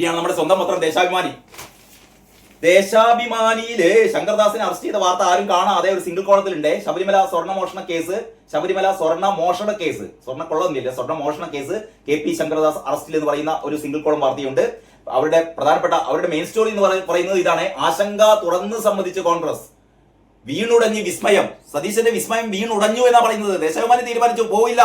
ഇനിയാണ് നമ്മുടെ സ്വന്തം പത്രം ദേശാഭിമാനി. ദേശാഭിമാനിയിൽ ശങ്കർദാസിനെ അറസ്റ്റ് ചെയ്ത വാർത്ത ആരും കാണാതെ ഒരു സിംഗിൾ കോളത്തിലുണ്ട്. ശബരിമല സ്വർണ മോഷണ കേസ് ശബരിമല സ്വർണ മോഷണ കേസ്. സ്വർണ കൊള്ളൊന്നുമില്ല സ്വർണ മോഷണ കേസ് കെ പി ശങ്കർദാസ് അറസ്റ്റിൽ എന്ന് പറയുന്ന ഒരു സിംഗിൾ കോളം വാർത്തയുണ്ട്. അവരുടെ പ്രധാനപ്പെട്ട അവരുടെ മെയിൻ സ്റ്റോറി എന്ന് പറയുന്നത് ഇതാണ്. ആശങ്ക തുറന്ന് സംബന്ധിച്ച് കോൺഗ്രസ്. വീണുടഞ്ഞ് വിസ്മയം. സതീശന്റെ വിസ്മയം വീണുടഞ്ഞു എന്നാ പറയുന്നത്. ദേശാഭിമാനി തീരുമാനിച്ചു പോയില്ല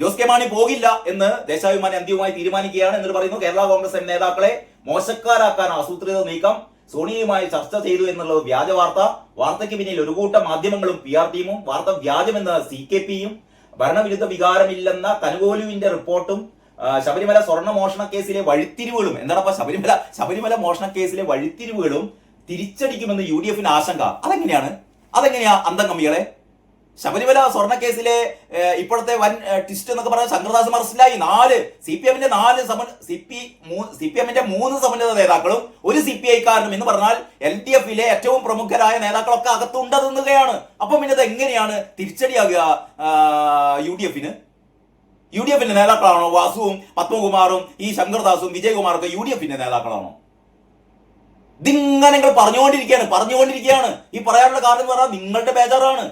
ജോസ് കെ മാണി പോകില്ല എന്ന് ദേശാഭിമാനി അന്തിമമായി തീരുമാനിക്കുകയാണ് എന്നിട്ട് പറയുന്നു കേരള കോൺഗ്രസ് എം നേതാക്കളെ മോശക്കാരാക്കാൻ ആസൂത്രിത നീക്കം. സോണിയയുമായി ചർച്ച ചെയ്തു എന്നുള്ളത് വ്യാജ വാർത്ത. വാർത്തയ്ക്ക് പിന്നിൽ ഒരു കൂട്ടം മാധ്യമങ്ങളും പി ആർ ടീമും വാർത്ത വ്യാജമെന്ന സി കെ പിയും ഭരണവിരുദ്ധ വികാരമില്ലെന്ന കനുകോലുവിന്റെ റിപ്പോർട്ടും ശബരിമല സ്വർണ മോഷണ കേസിലെ വഴിത്തിരിവുകളും എന്താണപ്പ ശബരിമല ശബരിമല മോഷണ കേസിലെ വഴിത്തിരിവുകളും തിരിച്ചടിക്കുമെന്ന് യു ഡി എഫിന് ആശങ്ക. അതെങ്ങനെയാണ്? അതെങ്ങനെയാ അന്തം കമ്മികളെ? ശബരിമല സ്വർണ കേസിലെ ഇപ്പോഴത്തെ വൻ ട്വിസ്റ്റ് എന്നൊക്കെ പറഞ്ഞ ശങ്കർദാസ് മനസ്സിലായി നാല് സി പി എമ്മിന്റെ നാല് സമ സി പി സി പി എമ്മിന്റെ മൂന്ന് സമന്വിത നേതാക്കളും ഒരു സി പി ഐക്കാരനും എന്ന് പറഞ്ഞാൽ എൽ ഡി എഫിലെ ഏറ്റവും പ്രമുഖരായ നേതാക്കളൊക്കെ അകത്തുണ്ടെന്നുകയാണ് അപ്പം പിന്നെ അത് എങ്ങനെയാണ് തിരിച്ചടിയാകുക യു ഡി എഫിന്? യു ഡി എഫിന്റെ നേതാക്കളാണോ വാസുവും പത്മകുമാറും ഈ ശങ്കർദാസും വിജയകുമാറും ഒക്കെ യു ഡി എഫിന്റെ നേതാക്കളാണോ? ഇതിങ്ങനെ നിങ്ങൾ പറഞ്ഞുകൊണ്ടിരിക്കുകയാണ് പറഞ്ഞുകൊണ്ടിരിക്കുകയാണ്. ഈ പറയാനുള്ള കാരണം എന്ന് പറഞ്ഞാൽ നിങ്ങളുടെ ബേജാറാണ്.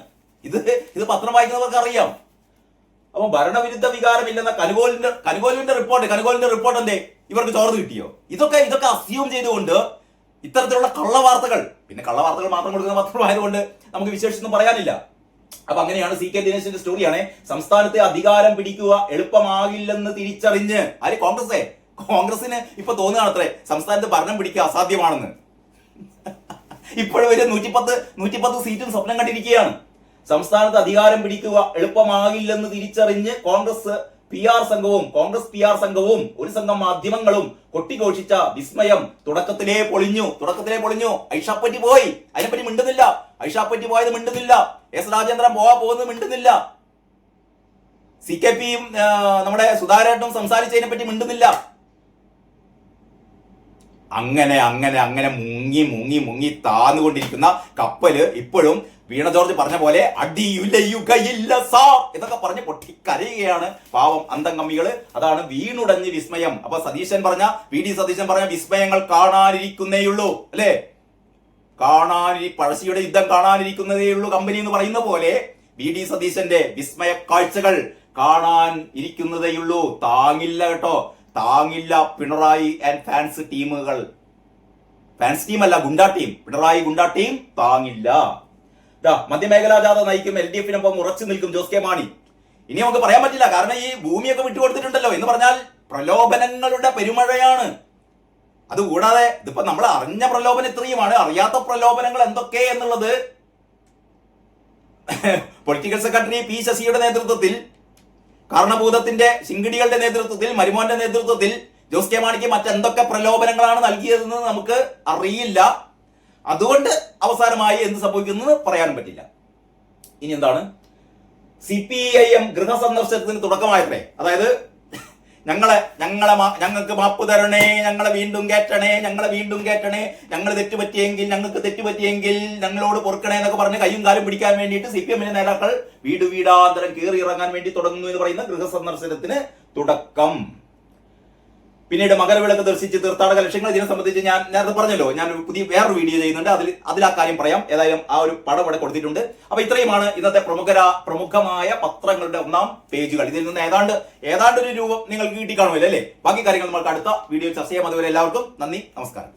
ഇത് ഇത് പത്രം വായിക്കുന്നവർക്ക് അറിയാം അപ്പൊ ഭരണവിരുദ്ധ വികാരമില്ലെന്ന കനുകോലിന്റെ കനുകോലിന്റെ റിപ്പോർട്ട് കനുകോലിന്റെ റിപ്പോർട്ട് എന്തേ? ഇവർക്ക് ചോർന്ന് കിട്ടിയോ? ഇതൊക്കെ ഇതൊക്കെ അസ്യൂം ചെയ്തുകൊണ്ട് ഇത്തരത്തിലുള്ള കള്ളവാർത്തകൾ പിന്നെ കള്ളവാർത്തകൾ മാത്രം കൊടുക്കുന്ന പത്രമായതുകൊണ്ട് നമുക്ക് വിശേഷിച്ചൊന്നും പറയാനില്ല. അപ്പൊ അങ്ങനെയാണ് സി കെ ദിനേശിന്റെ സ്റ്റോറിയാണ് സംസ്ഥാനത്തെ അധികാരം പിടിക്കുക എളുപ്പമാകില്ലെന്ന് തിരിച്ചറിഞ്ഞ്. ആര്? കോൺഗ്രസേ കോൺഗ്രസിന് ഇപ്പൊ തോന്നുകയാണത്രേ സംസ്ഥാനത്ത് ഭരണം പിടിക്കുക അസാധ്യമാണെന്ന്. ഇപ്പോഴും ഒരു നൂറ്റിപ്പത്ത് നൂറ്റിപ്പത്ത് സീറ്റും സ്വപ്നം കണ്ടിരിക്കുകയാണ്. സംസ്ഥാനത്ത് അധികാരം പിടിക്കുക എളുപ്പമാകില്ലെന്ന് തിരിച്ചറിഞ്ഞ് കോൺഗ്രസ് പി ആർ സംഘവും കോൺഗ്രസ് പി ആർ സംഘവും ഒരു സംഘം മാധ്യമങ്ങളും കൊട്ടിഘോഷിച്ച വിസ്മയം തുടക്കത്തിലേ പൊളിഞ്ഞു തുടക്കത്തിലേ പൊളിഞ്ഞു. ഐഷാപ്പറ്റി പോയി. അതിനെപ്പറ്റി മിണ്ടുന്നില്ല. ഐഷാപ്പറ്റി പോയത് മിണ്ടുന്നില്ല. എസ് രാജേന്ദ്രൻ പോവാ പോകുന്നത് മിണ്ടുന്നില്ല. സി കെ പിയും നമ്മുടെ സുധാകരേട്ടനും സംസാരിച്ചതിനെ പറ്റി മിണ്ടുന്നില്ല. അങ്ങനെ അങ്ങനെ അങ്ങനെ മുങ്ങി മുങ്ങി മുങ്ങി താന്നുകൊണ്ടിരിക്കുന്ന കപ്പൽ ഇപ്പോഴും വീണ ജോർജ് പറഞ്ഞ പോലെ അടിയുലയുകയില്ല സാ എന്നൊക്കെ പറഞ്ഞ് പൊട്ടിക്കരയുകയാണ് പാവം അന്തംകമ്മികൾ അതാണ് വീണുടഞ്ഞ് വിസ്മയം. അപ്പൊ സതീശൻ പറഞ്ഞ വി ഡി സതീശൻ പറഞ്ഞ വിസ്മയങ്ങൾ കാണാനിരിക്കുന്നേയുള്ളൂ അല്ലേ? കാണാനിരി പഴശ്ശിയുടെ യുദ്ധം കാണാനിരിക്കുന്നതേ ഉള്ളൂ കമ്പനി എന്ന് പറയുന്ന പോലെ വി ഡി സതീശന്റെ വിസ്മയ കാഴ്ചകൾ കാണാൻ ഇരിക്കുന്നതേയുള്ളൂ താങ്ങില്ല കേട്ടോ. താങ്ങില്ല പിണറായി ആൻഡ് ഫാൻസ് ടീമുകൾ ഫാൻസ് ടീം അല്ല ഗുണ്ടാ ടീം പിണറായി ഗുണ്ടാ ടീം താങ്ങില്ല. ദാ മധ്യമേഖലാ ജാഥ നയിക്കും എൽ ഡി എഫിനൊപ്പം ഉറച്ചു നിൽക്കും ജോസ് കെ മാണി. ഇനി നമുക്ക് പറയാൻ പറ്റില്ല കാരണം ഈ ഭൂമിയൊക്കെ വിട്ടുകൊടുത്തിട്ടുണ്ടല്ലോ. എന്ന് പറഞ്ഞാൽ പ്രലോഭനങ്ങളുടെ പെരുമഴയാണ്. അതുകൂടാതെ ഇതിപ്പോ നമ്മൾ അറിഞ്ഞ പ്രലോഭനം ഇത്രയുമാണ്. അറിയാത്ത പ്രലോഭനങ്ങൾ എന്തൊക്കെ എന്നുള്ളത് പൊളിറ്റിക്കൽ സെക്രട്ടറി പി ശശിയുടെ നേതൃത്വത്തിൽ കർണഭൂതത്തിന്റെ ശിങ്കിടികളുടെ നേതൃത്വത്തിൽ മരുമോന്റെ നേതൃത്വത്തിൽ ജോസ് കെ മാണിക്ക് മറ്റെന്തൊക്കെ പ്രലോഭനങ്ങളാണ് നൽകിയതെന്ന് നമുക്ക് അറിയില്ല. അതുകൊണ്ട് അവസാനമായി എന്ത് സംഭവിക്കുന്നത് പറയാനും പറ്റില്ല. ഇനി എന്താണ്? സി പി ഐ എം ഗൃഹ സന്ദർശനത്തിന് തുടക്കമായിട്ടേ. അതായത് ഞങ്ങളെ ഞങ്ങളെ ഞങ്ങൾക്ക് മാപ്പ് തരണേ ഞങ്ങളെ വീണ്ടും കയറ്റണേ ഞങ്ങളെ വീണ്ടും കയറ്റണേ ഞങ്ങൾ തെറ്റുപറ്റിയെങ്കിൽ ഞങ്ങൾക്ക് തെറ്റുപറ്റിയെങ്കിൽ ഞങ്ങളോട് പൊറുക്കണേ എന്നൊക്കെ പറഞ്ഞ് കയ്യും കാലും പിടിക്കാൻ വേണ്ടിയിട്ട് സി പി എമ്മിന്റെ നേതാക്കൾ വീട് വീടാന്തരം കയറി ഇറങ്ങാൻ വേണ്ടി തുടങ്ങുന്നു എന്ന് പറയുന്ന ഗൃഹ സന്ദർശനത്തിന് തുടക്കം. പിന്നീട് മകരവിളക്ക് ദർശിച്ച് തീർത്ഥാടക ലക്ഷ്യങ്ങൾ ഇതിനെ സംബന്ധിച്ച് ഞാൻ നേരത്തെ പറഞ്ഞല്ലോ ഞാൻ പുതിയ വേറൊരു വീഡിയോ ചെയ്യുന്നുണ്ട് അതിൽ അതിൽ ആ കാര്യം പറയാം. ഏതായാലും ആ ഒരു പടം ഇവിടെ കൊടുത്തിട്ടുണ്ട്. അപ്പൊ ഇത്രയുമാണ് ഇന്നത്തെ പ്രമുഖര പ്രമുഖമായ പത്രങ്ങളുടെ ഒന്നാം പേജുകൾ. ഇതിൽ നിന്ന് ഏതാണ്ട് ഏതാണ്ട് ഒരു രൂപം നിങ്ങൾക്ക് കിട്ടിക്കാണുമല്ലോ അല്ലേ? ബാക്കി കാര്യങ്ങൾ നമുക്ക് അടുത്ത വീഡിയോ ചർച്ച ചെയ്യാം. അതുവരെ എല്ലാവർക്കും നന്ദി നമസ്കാരം.